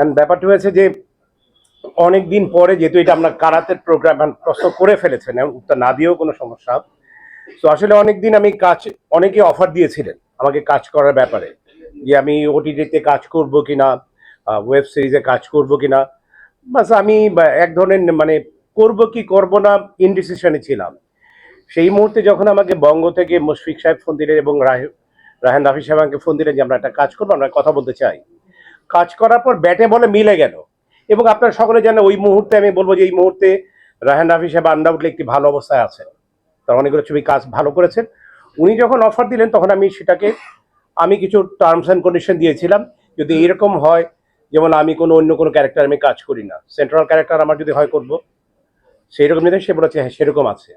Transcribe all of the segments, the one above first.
And ব্যাপারটা হয়েছে যে অনেক দিন পরে যেহেতু এটা আমরা কারাতের প্রোগ্রাম প্রশ্ন করে ফেলেছেন উত্তর না দিয়েও কোনো সমস্যা। তো আসলে অনেক দিন আমি কাজ, অনেকে অফার দিয়েছিলেন আমাকে কাজ করার ব্যাপারে, যে আমি ওটিটিতে কাজ করব কিনা ওয়েব সিরিজে কাজ করব কি না বাস আমি এক ধরনের মানে করব কি করব না ইনডিসিশনে ছিলাম। সেই মুহূর্তে যখন আমাকে বঙ্গ থেকে মুশফিক সাহেব ফোন দিলেন এবং রাহে- রাহেন রাফি সাহেব আমাকে ফোন দিলেন যে, আমরা একটা কাজ করব, আমরা কথা বলতে চাই। কাজ করার পর ব্যাটে বলে মিলে গেল। এবং আপনারা সকলে জানেন ওই মুহূর্তে আমি বলব যে এই মুহূর্তে রাহেন রাফি সাহেব আন্ডাউটলি একটি ভালো অবস্থায় আছেন। তার অনেকগুলো ছবি কাজ ভালো করেছেন। উনি যখন অফার দিলেন, তখন আমি সেটাকে, আমি কিছু টার্মস অ্যান্ড কন্ডিশন দিয়েছিলাম। যদি এরকম হয়, যেমন আমি কোনো, অন্য কোনো ক্যারেক্টার আমি কাজ করি না। সেন্ট্রাল ক্যারেক্টার আমার যদি হয়, করব। সেই রকম যদি, সে বলেছে হ্যাঁ সেরকম আছে।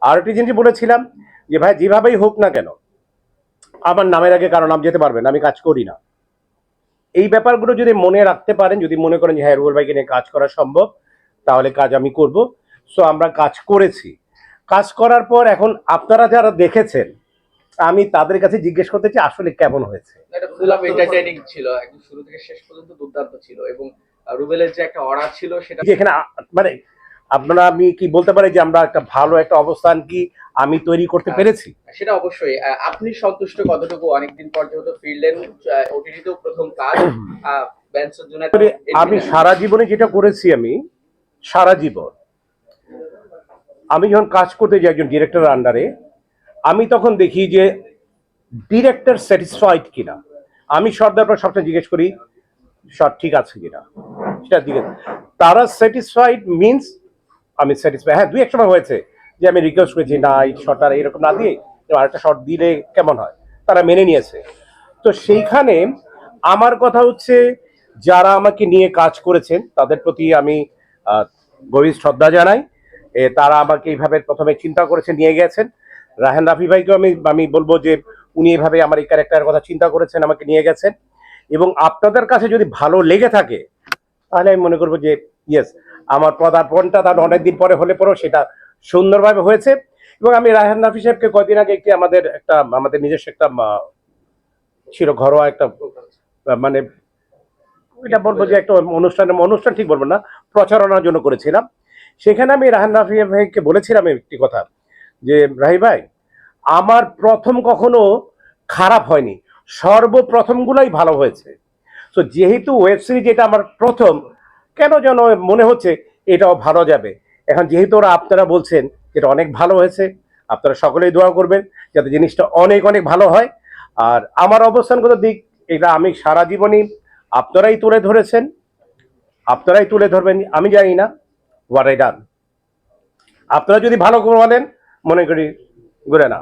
আর একটি জিনিস বলেছিলাম যে, ভাই, যেভাবেই হোক না কেন, আমার নামের আগে কারও নাম যেতে পারবেন আমি কাজ করি না। এই ব্যাপারগুলো যদি মনে রাখতে পারেন যদি মনে করেন যে হ্যাঁ রুবেল ভাইকে নিয়ে কাজ করা সম্ভব তাহলে কাজ আমি করব। সো আমরা কাজ করেছি। কাজ করার পর এখন আপনারা যারা দেখেছেন আমি তাদের কাছে জিজ্ঞেস করতে চাই আসলে কেমন হয়েছে? এটা ফুল এন্টারটেইনিং ছিল একদম শুরু থেকে শেষ পর্যন্ত দুর্দান্ত ছিল এবং রুবেলের যে একটা অর্ডার ছিল সেটা এখানে মানে আপনারা আমি কি বলতে পারি যে আমরা একটা ভালো একটা অবস্থান কি আমি তৈরি করতে পেরেছি? সেটা অবশ্যই। আপনি সন্তুষ্ট কতটুকু? অনেকদিন পর যেহেতু ফিরলেন ওটিটিতেও প্রথম কাজ তবে আমি সারা জীবনে যেটা করেছি আমি সারা জীবন আমি যখন কাজ করতে যাই একজন ডিরেক্টর আন্ডারে আমি তখন দেখি যে ডিরেক্টর স্যাটিসফাইড কিনা। আমি সর্দার পর সবসময় জিজ্ঞেস করি সব ঠিক আছে কিনা? সেটা দিকে তারা স্যাটিসফাইড মিনস আমি স্যাটিসফাই হ্যাঁ দুই এক সময় হয়েছে যে আমি রিকোয়েস্ট করেছি না এই শটটা এরকম না দিয়ে আরেকটা শট দিলে কেমন হয়? তারা মেনে নিয়েছে। তো সেইখানে আমার কথা হচ্ছে, যারা আমাকে নিয়ে কাজ করেছেন, তাদের প্রতি আমি গভীর শ্রদ্ধা জানাই। তারা আমাকে এইভাবে প্রথমে চিন্তা করেছে, নিয়ে গেছেন। রাহেন রাফি ভাইকেও আমি আমি বলব যে উনি এভাবে আমার এই ক্যারেক্টারের কথা চিন্তা করেছেন, আমাকে নিয়ে গেছেন। এবং আপনাদের কাছে যদি ভালো লেগে থাকে, তাহলে আমি মনে করব যে ইয়েস আমার পদার্পণটা তার অনেকদিন পরে হলে পরেও সেটা সুন্দরভাবে হয়েছে। এবং আমি রায়হান রাফি সাহেবকে কদিন আগে একটি আমাদের একটা, আমাদের নিজস্ব একটা ছিল ঘরোয়া একটা মানে এটা বলব যে একটা অনুষ্ঠানে অনুষ্ঠান ঠিক বলব না, প্রচারণার জন্য করেছিলাম। সেখানে আমি রাহান রাফি ভাইকে বলেছিলাম একটি কথা, যে রাহি ভাই, আমার প্রথম কখনো খারাপ হয়নি, সর্বপ্রথমগুলোই ভালো হয়েছে। তো যেহেতু ওয়েব সিরিজ এটা আমার প্রথম কেন যেন মনে হচ্ছে এটাও ভালো যাবে? এখন যেহেতু ওরা আপনারা বলছেন এটা অনেক ভালো হয়েছে, আপনারা সকলেই দোয়া করবেন যাতে জিনিসটা অনেক অনেক ভালো হয়। আর আমার অবস্থানগত দিক, এটা আমি সারা জীবনই আপনারাই তুলে ধরেছেন, আপনারাই তুলে ধরবেন, আমি জানি না হোয়াট আই ডান আপনারা যদি ভালো করে বলেন, মনে করি ঘুরে না